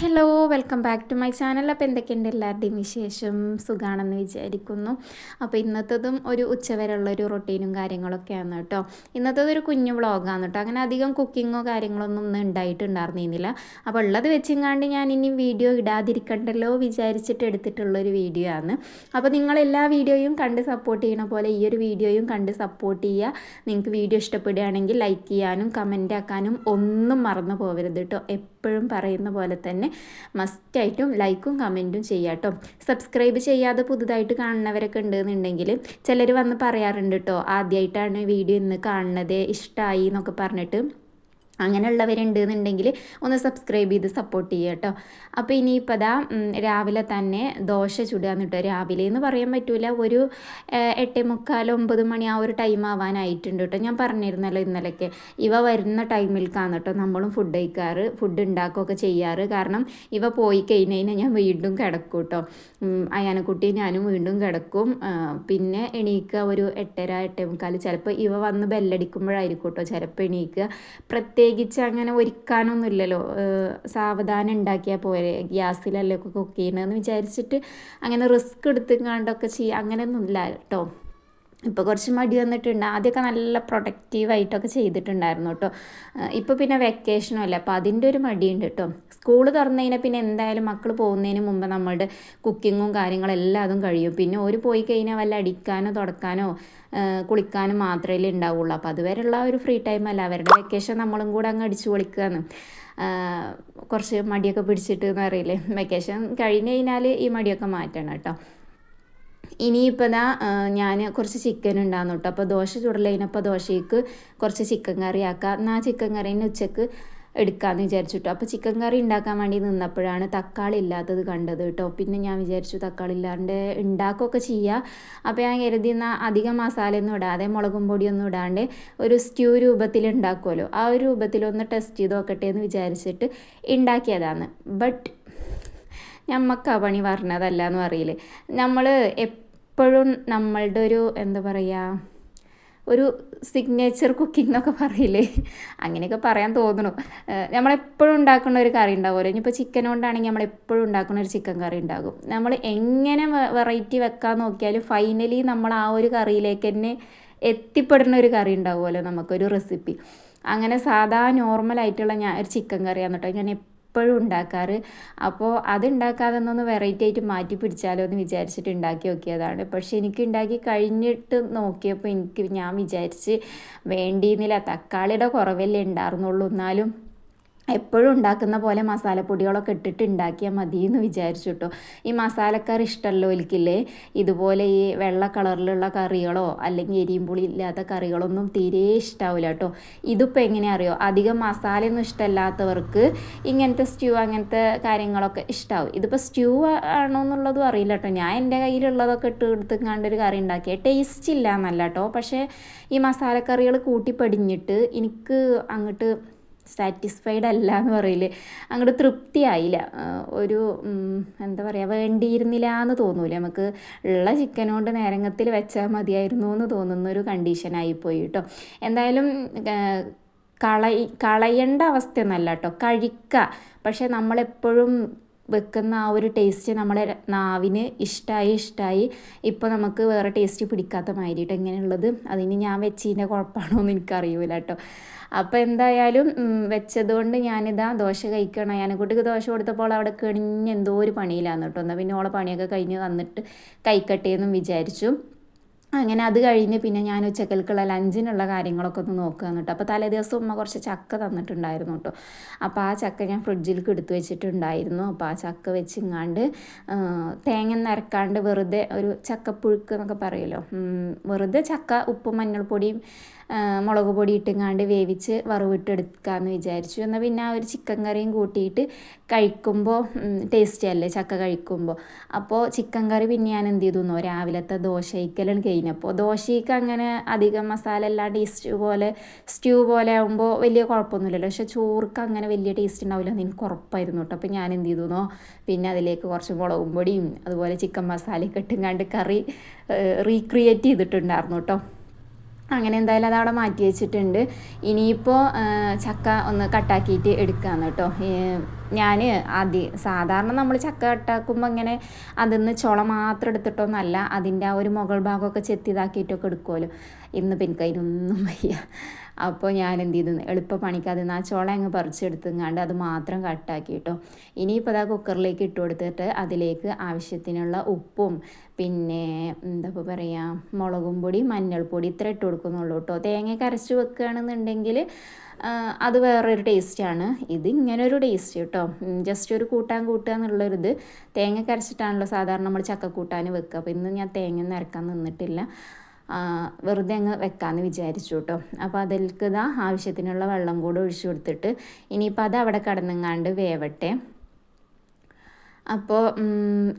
Hello welcome back to my channel അപ്പോൾ എന്തൊക്കെയുണ്ട് എല്ലാവരുടെയും വിശേഷം? സുഖാണെന്ന് വിചാരിക്കുന്നു. അപ്പോൾ ഇന്നത്തതും ഒരു ഉച്ചവരെയുള്ളൊരു റൊട്ടീനും കാര്യങ്ങളൊക്കെയാണ് കേട്ടോ. ഇന്നത്തത് ഒരു കുഞ്ഞു വ്ളോഗാണ് കേട്ടോ. അങ്ങനെ അധികം കുക്കിങ്ങോ കാര്യങ്ങളൊന്നും ഒന്നും ഉണ്ടായിട്ടുണ്ടായിരുന്നില്ല. അപ്പോൾ ഉള്ളത് വെച്ചിങ്ങാണ്ട് ഞാൻ ഇനി വീഡിയോ ഇടാതിരിക്കണ്ടല്ലോ വിചാരിച്ചിട്ട് എടുത്തിട്ടുള്ളൊരു വീഡിയോ ആണ്. അപ്പോൾ നിങ്ങൾ എല്ലാ വീഡിയോയും കണ്ട് സപ്പോർട്ട് ചെയ്യണ പോലെ ഈ ഒരു വീഡിയോയും കണ്ട് സപ്പോർട്ട് ചെയ്യുക. നിങ്ങൾക്ക് വീഡിയോ ഇഷ്ടപ്പെടുകയാണെങ്കിൽ ലൈക്ക് ചെയ്യാനും കമന്റ് ആക്കാനും ഒന്നും മറന്നു പോകരുത് കേട്ടോ. എപ്പോഴും പറയുന്ന പോലെ തന്നെ മസ്റ്റായിട്ടും ലൈക്കും കമന്റും ചെയ്യാം കേട്ടോ. സബ്സ്ക്രൈബ് ചെയ്യാതെ പുതുതായിട്ട് കാണുന്നവരൊക്കെ ഉണ്ടെന്നുണ്ടെങ്കിൽ ചിലർ വന്ന് പറയാറുണ്ട് കേട്ടോ ആദ്യമായിട്ടാണ് വീഡിയോ ഇന്ന് കാണുന്നത് ഇഷ്ടമായി എന്നൊക്കെ പറഞ്ഞിട്ട്. അങ്ങനെയുള്ളവരുണ്ട് എന്നുണ്ടെങ്കിൽ ഒന്ന് സബ്സ്ക്രൈബ് ചെയ്ത് സപ്പോർട്ട് ചെയ്യുക കേട്ടോ. അപ്പോൾ ഇനിയിപ്പോൾ അതാ രാവിലെ തന്നെ ദോശ ചുടുകയെന്ന് കേട്ടോ രാവിലെ എന്ന് പറയാൻ പറ്റില്ല ഒരു എട്ടേ മുക്കാൽ ഒമ്പത് മണി ആ ഒരു ടൈം ആവാനായിട്ടുണ്ട് കേട്ടോ. ഞാൻ പറഞ്ഞിരുന്നല്ലോ ഇന്നലെയൊക്കെ ഇവ വരുന്ന ടൈമിൽക്കാണ് കേട്ടോ നമ്മളും ഫുഡ് കഴിക്കാറ് ഫുഡ് ഉണ്ടാക്കുകയൊക്കെ ചെയ്യാറ്. കാരണം ഇവ പോയി കഴിഞ്ഞ് കഴിഞ്ഞാൽ ഞാൻ വീണ്ടും കിടക്കും കേട്ടോ. അയാനക്കുട്ടി ഞാനും വീണ്ടും കിടക്കും. പിന്നെ എണീക്കുക ഒരു എട്ടര എട്ടേ മുക്കാൽ. ചിലപ്പോൾ ഇവ വന്ന് ബെല്ലടിക്കുമ്പോഴായിരിക്കും കേട്ടോ ചിലപ്പോൾ എണീക്കുക. പ്രത്യേക പ്രത്യേകിച്ച് അങ്ങനെ ഒരുക്കാനൊന്നുമില്ലല്ലോ. സാവധാനം ഉണ്ടാക്കിയാൽ പോരെ. ഗ്യാസിലല്ലേ കുക്ക് ചെയ്യണമെന്ന് വിചാരിച്ചിട്ട് അങ്ങനെ റിസ്ക് എടുത്തുങ്ങാണ്ടൊക്കെ ചെയ്യുക അങ്ങനെയൊന്നുമില്ല കേട്ടോ. ഇപ്പോൾ കുറച്ച് മടി വന്നിട്ടുണ്ട്. ആദ്യമൊക്കെ നല്ല പ്രൊഡക്റ്റീവായിട്ടൊക്കെ ചെയ്തിട്ടുണ്ടായിരുന്നു കേട്ടോ ഇപ്പോൾ പിന്നെ വെക്കേഷനും അല്ല. അപ്പോൾ അതിന്റെ ഒരു മടിയുണ്ട് കേട്ടോ സ്കൂൾ തുറന്നതിനെ പിന്നെ എന്തായാലും മക്കൾ പോകുന്നതിന് മുമ്പ് നമ്മളുടെ കുക്കിങ്ങും കാര്യങ്ങളെല്ലാം അതും കഴിയും. പിന്നെ ഒരു പോയി കഴിഞ്ഞാൽ വല്ല അടിക്കാനോ തുടക്കാനോ കുളിക്കാനും മാത്രമേ ഉണ്ടാവുള്ളൂ. അപ്പോൾ അതുവരെയുള്ള ഒരു ഫ്രീ ടൈം അല്ല. അവരുടെ വെക്കേഷൻ നമ്മളും കൂടെ അങ്ങ് അടിച്ചു പൊളിക്കുകയാണ് കുറച്ച് മടിയൊക്കെ പിടിച്ചിട്ട് എന്ന് അറിയില്ലേ വെക്കേഷൻ കഴിഞ്ഞ് കഴിഞ്ഞാൽ ഈ മടിയൊക്കെ മാറ്റണം കേട്ടോ ഇനിയിപ്പോൾ ഇതാ ഞാൻ കുറച്ച് ചിക്കൻ ഉണ്ടാകുന്നു കേട്ടോ അപ്പോൾ ദോശ ചുടലതിനപ്പോൾ ദോശയ്ക്ക് കുറച്ച് ചിക്കൻ കറി ആക്കാം. എന്നാൽ ചിക്കൻ കറീന് ഉച്ചയ്ക്ക് എടുക്കാമെന്ന് വിചാരിച്ചിട്ടോ. അപ്പോൾ ചിക്കൻ കറി ഉണ്ടാക്കാൻ വേണ്ടി നിന്നപ്പോഴാണ് തക്കാളി ഇല്ലാത്തത് കണ്ടത് കേട്ടോ. പിന്നെ ഞാൻ വിചാരിച്ചു തക്കാളി ഇല്ലാണ്ട് ഉണ്ടാക്കുകയൊക്കെ ചെയ്യുക അപ്പോൾ ഞാൻ കരുതി എന്നാൽ അധികം മസാലയൊന്നും ഇടാതെ മുളകും പൊടിയൊന്നും ഇടാണ്ട് ഒരു സ്റ്റ്യൂ രൂപത്തിൽ ഉണ്ടാക്കുമല്ലോ ആ ഒരു രൂപത്തിലൊന്ന് ടെസ്റ്റ് ചെയ്ത് നോക്കട്ടെ എന്ന് വിചാരിച്ചിട്ട് ഉണ്ടാക്കിയതാണ് ബട്ട് ഞമ്മക്ക് ആ പണി പറഞ്ഞതല്ല എന്ന് പറയില്ലേ നമ്മൾ എപ്പോഴും നമ്മളുടെ ഒരു എന്താ പറയുക ഒരു സിഗ്നേച്ചർ കുക്കിംഗ് എന്നൊക്കെ പറയില്ലേ? അങ്ങനെയൊക്കെ പറയാൻ തോന്നുന്നു. നമ്മളെപ്പോഴും ഉണ്ടാക്കുന്ന ഒരു കറി ഉണ്ടാവുമല്ലോ? ഇനിയിപ്പോൾ ചിക്കൻ കൊണ്ടാണെങ്കിൽ നമ്മൾ എപ്പോഴും ഉണ്ടാക്കുന്ന ഒരു ചിക്കൻ കറി ഉണ്ടാകും. നമ്മൾ എങ്ങനെ വെറൈറ്റി വെക്കാൻ നോക്കിയാലും ഫൈനലി നമ്മൾ ആ ഒരു കറിയിലേക്ക് തന്നെ എത്തിപ്പെടുന്ന ഒരു കറി ഉണ്ടാവുമല്ലോ നമുക്കൊരു റെസിപ്പി അങ്ങനെ സാധാ നോർമലായിട്ടുള്ള ഞാൻ ഒരു ചിക്കൻ കറിയാണ് കേട്ടോ. ഞാൻ എപ്പോഴും ഉണ്ടാക്കാറ്. അപ്പോൾ അത് ഉണ്ടാക്കാതെ ഒന്ന് വെറൈറ്റി ആയിട്ട് മാറ്റി പിടിച്ചാലോ എന്ന് വിചാരിച്ചിട്ട് ഉണ്ടാക്കി നോക്കിയതാണ്. പക്ഷേ എനിക്ക് ഉണ്ടാക്കി കഴിഞ്ഞിട്ട് നോക്കിയപ്പോൾ എനിക്ക് ഞാൻ വിചാരിച്ച് വേണ്ടിയിരുന്നില്ല തക്കാളിയുടെ കുറവല്ലേ ഉണ്ടായിരുന്നുള്ളൂ എന്നാലും എപ്പോഴും ഉണ്ടാക്കുന്ന പോലെ മസാലപ്പൊടികളൊക്കെ ഇട്ടിട്ട് ഉണ്ടാക്കിയാൽ മതി എന്ന് വിചാരിച്ചു കേട്ടോ ഈ മസാലക്കറി ഇഷ്ടമല്ലോ എനിക്കില്ലേ ഇതുപോലെ ഈ വെള്ള കളറിലുള്ള കറികളോ അല്ലെങ്കിൽ എരിയും പുളി ഇല്ലാത്ത കറികളൊന്നും തീരെ ഇഷ്ടാവില്ല കേട്ടോ ഇതിപ്പോൾ എങ്ങനെ അറിയോ? അധികം മസാലയൊന്നും ഇഷ്ടമല്ലാത്തവർക്ക് ഇങ്ങനത്തെ സ്റ്റ്യൂ അങ്ങനത്തെ കാര്യങ്ങളൊക്കെ ഇഷ്ടാവും. ഇതിപ്പോൾ സ്റ്റ്യൂ ആണോ എന്നുള്ളതും അറിയില്ല കേട്ടോ ഞാൻ എന്റെ കയ്യിലുള്ളതൊക്കെ ഇട്ട് എടുത്തുങ്ങാണ്ട് ഒരു കറി ഉണ്ടാക്കിയ ടേസ്റ്റ് ഇല്ല എന്നല്ല കേട്ടോ പക്ഷേ ഈ മസാലക്കറികൾ കൂട്ടി പടിഞ്ഞിട്ട് എനിക്ക് അങ്ങോട്ട് സാറ്റിസ്ഫൈഡ് അല്ല എന്ന് പറയില്ലേ അങ്ങോട്ട് തൃപ്തിയായില്ല ഒരു എന്താ പറയുക വേണ്ടിയിരുന്നില്ല എന്ന് തോന്നൂല. നമുക്ക് ഉള്ള ചിക്കൻ കൊണ്ട് നേരങ്ങത്തിൽ വെച്ചാൽ മതിയായിരുന്നു എന്ന് തോന്നുന്ന ഒരു കണ്ടീഷനായിപ്പോയി കേട്ടോ എന്തായാലും കളയ കളയേണ്ട അവസ്ഥയൊന്നല്ല കേട്ടോ കഴിക്കുക പക്ഷേ നമ്മളെപ്പോഴും വെക്കുന്ന ആ ഒരു ടേസ്റ്റ് നമ്മുടെ നാവിന് ഇഷ്ടമായി ഇഷ്ടമായി ഇപ്പോൾ നമുക്ക് വേറെ ടേസ്റ്റ് പിടിക്കാത്ത മാതിരിയിട്ട് എങ്ങനെയുള്ളത്? അതിന് ഞാൻ വെച്ചതിന്റെ കുഴപ്പമാണോ എന്ന് എനിക്കറിയില്ല കേട്ടോ. അപ്പോൾ എന്തായാലും വെച്ചതുകൊണ്ട് ഞാനിതാ ദോശ കഴിക്കണം. ഞാൻ കുട്ടിക്ക് ദോശ കൊടുത്തപ്പോൾ അവിടെ കിണിഞ്ഞ് എന്തോ ഒരു പണിയിലാന്ന് കേട്ടോ. എന്നാൽ പിന്നെ ഓളെ പണിയൊക്കെ കഴിഞ്ഞ് വന്നിട്ട് കഴിക്കട്ടെ എന്നും വിചാരിച്ചു. അങ്ങനെ അത് കഴിഞ്ഞ് പിന്നെ ഞാൻ ഉച്ചക്കൽക്കുള്ള ലഞ്ചിനുള്ള കാര്യങ്ങളൊക്കെ ഒന്ന് നോക്കുക കേട്ടോ. അപ്പോൾ തലേ ദിവസം ഉമ്മ കുറച്ച് ചക്ക തന്നിട്ടുണ്ടായിരുന്നു കേട്ടോ. അപ്പോൾ ആ ചക്ക ഞാൻ ഫ്രിഡ്ജിലേക്ക് എടുത്തു വെച്ചിട്ടുണ്ടായിരുന്നു. അപ്പോൾ ആ ചക്ക വെച്ചിങ്ങാണ്ട് തേങ്ങ നിരക്കാണ്ട് വെറുതെ ഒരു ചക്കപ്പുഴുക്ക് എന്നൊക്കെ പറയുമല്ലോ വെറുതെ ചക്ക ഉപ്പും മഞ്ഞൾപ്പൊടിയും മുളക് പൊടി ഇട്ടുങ്ങാണ്ട് വേവിച്ച് വറവിട്ടെടുക്കാമെന്ന് വിചാരിച്ചു. എന്നാൽ പിന്നെ ആ ഒരു ചിക്കൻ കറിയും കൂട്ടിയിട്ട് കഴിക്കുമ്പോൾ ടേസ്റ്റി അല്ലേ ചക്ക കഴിക്കുമ്പോൾ അപ്പോൾ ചിക്കൻ കറി പിന്നെ ഞാൻ എന്ത് ചെയ്തു? രാവിലത്തെ ദോശയ്ക്കലാണ് കഴിഞ്ഞപ്പോൾ ദോശയ്ക്ക് അങ്ങനെ അധികം മസാല അല്ലാണ്ട് ടേസ്റ്റ് പോലെ സ്റ്റ്യൂ പോലെ ആകുമ്പോൾ വലിയ കുഴപ്പമൊന്നുമില്ലല്ലോ. പക്ഷെ ചോർക്ക് അങ്ങനെ വലിയ ടേസ്റ്റ് ഉണ്ടാവില്ല എന്ന് എനിക്ക് ഉറപ്പായിരുന്നു കേട്ടോ. അപ്പോൾ ഞാൻ എന്ത് ചെയ്തു? പിന്നെ അതിലേക്ക് കുറച്ച് മുളകും പൊടിയും അതുപോലെ ചിക്കൻ മസാലയൊക്കെ ഇട്ടുങ്ങാണ്ട് കറി റീക്രിയേറ്റ് ചെയ്തിട്ടുണ്ടായിരുന്നു കേട്ടോ. അങ്ങനെ എന്തായാലും അതവിടെ മാറ്റി വെച്ചിട്ടുണ്ട്. ഇനിയിപ്പോൾ ചക്ക ഒന്ന് കട്ടാക്കിയിട്ട് എടുക്കാമെന്ന് കേട്ടോ. ഞാൻ ആദ്യം സാധാരണ നമ്മൾ ചക്ക കട്ടാക്കുമ്പോൾ ഇങ്ങനെ അതിൽ നിന്ന് ചുള മാത്രം എടുത്തിട്ടൊന്നല്ല അതിന്റെ ആ ഒരു മുകൾ ഭാഗമൊക്കെ ചെത്തിയതാക്കിയിട്ടൊക്കെ എടുക്കുമല്ലോ ഇന്ന് പിന്നെ അതിനൊന്നും വയ്യ. അപ്പോൾ ഞാൻ എന്ത് ചെയ്തു എളുപ്പ പണിക്ക് അതിൽ നിന്ന് ആ ചുള അങ്ങ് പറിച്ചെടുത്തുങ്ങാണ്ട് അത് മാത്രം കട്ടാക്കി കേട്ടോ ഇനിയിപ്പോൾ അതാ കുക്കറിലേക്ക് ഇട്ട് കൊടുത്തിട്ട് അതിലേക്ക് ആവശ്യത്തിനുള്ള ഉപ്പും പിന്നെ എന്താ പറയുക മുളകും പൊടി മഞ്ഞൾപ്പൊടി ഇത്ര ഇട്ട് കൊടുക്കുന്നുള്ളൂ കേട്ടോ തേങ്ങ കരച്ച് വെക്കുകയാണെന്നുണ്ടെങ്കിൽ അത് വേറൊരു ടേസ്റ്റാണ് ഇത് ഇങ്ങനൊരു ടേസ്റ്റ് കേട്ടോ ജസ്റ്റ് ഒരു കൂട്ടാൻ കൂട്ടുക എന്നുള്ളൊരിത്. തേങ്ങ കരച്ചിട്ടാണല്ലോ സാധാരണ നമ്മൾ ചക്ക കൂട്ടാൻ വെക്കുക. അപ്പോൾ ഇന്ന് ഞാൻ തേങ്ങ നിരക്കാൻ നിന്നിട്ടില്ല. വെറുതെ അങ്ങ് വെക്കാമെന്ന് വിചാരിച്ചു കേട്ടോ. അപ്പോൾ അതിൽക്ക് ഇതാ ആവശ്യത്തിനുള്ള വെള്ളം കൂടെ ഒഴിച്ചു കൊടുത്തിട്ട് ഇനിയിപ്പോൾ അത് അവിടെ കടന്നങ്ങാണ്ട് വേവട്ടെ. അപ്പോൾ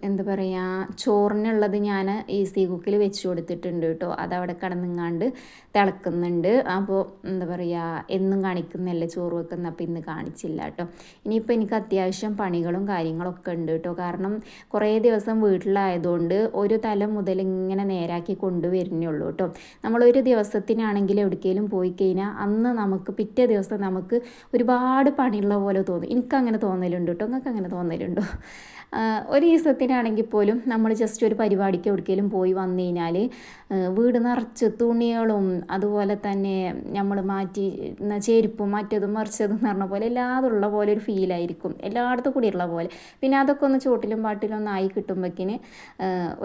എന്താ പറയുക ചോറിനുള്ളത് ഞാൻ ഈസി കുക്കിൽ വെച്ച് കൊടുത്തിട്ടുണ്ട് കേട്ടോ. അതവിടെ കിടന്നുങ്ങാണ്ട് തിളക്കുന്നുണ്ട്. അപ്പോൾ എന്താ പറയുക എന്നും കാണിക്കുന്നല്ലേ ചോറ് വെക്കുന്ന? അപ്പോൾ ഇന്ന് കാണിച്ചില്ല കേട്ടോ. ഇനിയിപ്പോൾ എനിക്ക് അത്യാവശ്യം പണികളും കാര്യങ്ങളൊക്കെ ഉണ്ട് കേട്ടോ. കാരണം കുറേ ദിവസം വീട്ടിലായതുകൊണ്ട് ഒരു തലം മുതൽ ഇങ്ങനെ നേരാക്കി കൊണ്ടുവരുന്നേ ഉള്ളൂ കേട്ടോ. നമ്മളൊരു ദിവസത്തിനാണെങ്കിൽ എവിടേക്കെങ്കിലും പോയി കഴിഞ്ഞാൽ അന്ന് നമുക്ക് പിറ്റേ ദിവസം നമുക്ക് ഒരുപാട് പണിയുള്ള പോലെ തോന്നും. എനിക്കങ്ങനെ തോന്നലുണ്ട് കേട്ടോ. നിങ്ങൾക്ക് അങ്ങനെ തോന്നലുണ്ടോ? ഒരു ദിവസത്തിനാണെങ്കിൽ പോലും നമ്മൾ ജസ്റ്റ് ഒരു പരിപാടിക്ക് എവിടേക്കെങ്കിലും പോയി വന്നു കഴിഞ്ഞാൽ വീട് നിറച്ച് തുണികളും അതുപോലെ തന്നെ നമ്മൾ മാറ്റി ചെരുപ്പും മറ്റതും മറിച്ചതും എന്ന് പറഞ്ഞ പോലെ എല്ലാതുള്ള പോലെ ഒരു ഫീലായിരിക്കും എല്ലായിടത്തും ഉള്ള പോലെ. പിന്നെ അതൊക്കെ ഒന്ന് ചോട്ടിലും പാട്ടിലും ഒന്ന് ആയി കിട്ടുമ്പോഴേക്കിന്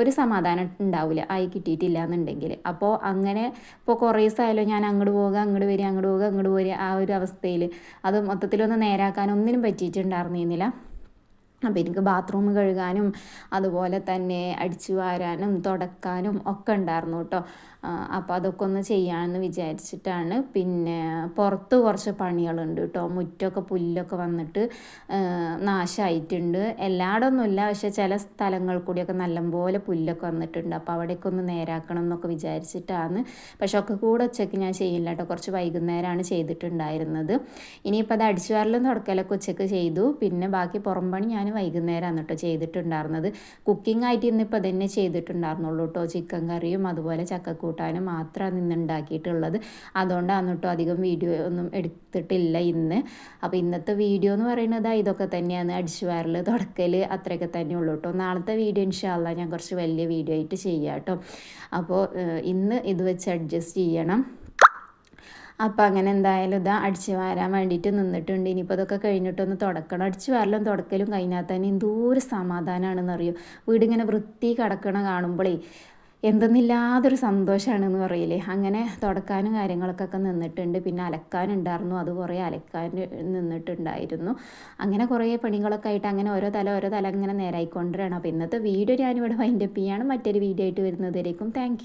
ഒരു സമാധാനം ഉണ്ടാവില്ല ആയി കിട്ടിയിട്ടില്ല എന്നുണ്ടെങ്കിൽ അപ്പോൾ അങ്ങനെ ഇപ്പോൾ കുറേ ദിവസമായാലും ഞാൻ അങ്ങോട്ട് പോകുക അങ്ങോട്ട് വരിക അങ്ങോട്ട് പോകുക അങ്ങോട്ട് വരിക ആ ഒരു അവസ്ഥയിൽ അത് മൊത്തത്തിലൊന്ന് നേരാക്കാൻ ഒന്നിനും പറ്റിയിട്ടുണ്ടായിരുന്നില്ല. അപ്പോൾ എനിക്ക് ബാത്റൂം കഴുകാനും അതുപോലെ തന്നെ അടിച്ചു വാരാനും തുടക്കാനും ഒക്കെ ഉണ്ടായിരുന്നു കേട്ടോ. അപ്പോൾ അതൊക്കെ ഒന്ന് ചെയ്യാമെന്ന് വിചാരിച്ചിട്ടാണ്. പിന്നെ പുറത്ത് കുറച്ച് പണികളുണ്ട് കേട്ടോ. മുറ്റമൊക്കെ പുല്ലൊക്കെ വന്നിട്ട് നാശമായിട്ടുണ്ട് എല്ലായിടൊന്നുമില്ല പക്ഷെ ചില സ്ഥലങ്ങൾ കൂടിയൊക്കെ നല്ലപോലെ പുല്ലൊക്കെ വന്നിട്ടുണ്ട്. അപ്പോൾ അവിടേക്ക് ഒന്ന് നേരാക്കണം എന്നൊക്കെ വിചാരിച്ചിട്ടാണ്. പക്ഷെ ഒക്കെ കൂടെ ഉച്ചയ്ക്ക് ഞാൻ ചെയ്യില്ല കേട്ടോ. കുറച്ച് വൈകുന്നേരമാണ് ചെയ്തിട്ടുണ്ടായിരുന്നത്. ഇനിയിപ്പോൾ അത് അടിച്ചു വാരലും തുടക്കലൊക്കെ ഉച്ചയ്ക്ക് ചെയ്തു. പിന്നെ ബാക്കി പുറം പണി ഞാൻ വൈകുന്നേരമാണ് കേട്ടോ ചെയ്തിട്ടുണ്ടായിരുന്നത്. കുക്കിംഗ് ആയിട്ട് ഇന്നിപ്പോൾ തന്നെ ചെയ്തിട്ടുണ്ടായിരുന്നുള്ളൂ കേട്ടോ ചിക്കൻ കറിയും അതുപോലെ ചക്കക്കൂട്ടാനും മാത്രമാണ് ഇന്ന് ഉണ്ടാക്കിയിട്ടുള്ളത് അതുകൊണ്ടാണ് കേട്ടോ അധികം വീഡിയോ ഒന്നും എടുത്തിട്ടില്ല ഇന്ന്. അപ്പോൾ ഇന്നത്തെ വീഡിയോ എന്ന് പറയുന്നത് ഇതൊക്കെ തന്നെയാണ്. അടിച്ചു വാരൽ തുടക്കൽ അത്രയൊക്കെ തന്നെ കേട്ടോ നാളത്തെ വീഡിയോ ഇൻഷാല്ല ഞാൻ കുറച്ച് വലിയ വീഡിയോ ആയിട്ട് ചെയ്യാം കേട്ടോ അപ്പോൾ ഇന്ന് ഇത് വെച്ച് അഡ്ജസ്റ്റ് ചെയ്യണം. അപ്പോൾ അങ്ങനെ എന്തായാലും ഇതാ അടിച്ച് വാരാൻ വേണ്ടിയിട്ട് നിന്നിട്ടുണ്ട്. ഇനിയിപ്പോൾ അതൊക്കെ കഴിഞ്ഞിട്ടൊന്ന് തുടക്കണം. അടിച്ച് വാരലും തുടക്കലും കഴിഞ്ഞാൽ തന്നെ എന്തോരം സമാധാനമാണെന്ന് അറിയും. വീടിങ്ങനെ വൃത്തി കിടക്കണ കാണുമ്പോഴേ എന്തെന്നില്ലാതൊരു സന്തോഷമാണെന്ന് പറയില്ലേ? അങ്ങനെ തുടക്കാനും കാര്യങ്ങളൊക്കെ നിന്നിട്ടുണ്ട്. പിന്നെ അലക്കാനുണ്ടായിരുന്നു. അത് കുറേ അലക്കാൻ നിന്നിട്ടുണ്ടായിരുന്നു. അങ്ങനെ കുറേ പണികളൊക്കെ ആയിട്ട് അങ്ങനെ ഓരോ തല ഓരോ തല ഇങ്ങനെ നേരായിക്കൊണ്ടിരണം അപ്പോൾ ഇന്നത്തെ വീഡിയോ ഞാനിവിടെ വൈൻഡപ്പ് ചെയ്യാണ് മറ്റൊരു വീഡിയോ ആയിട്ട് വരുന്നതിലേക്കും താങ്ക്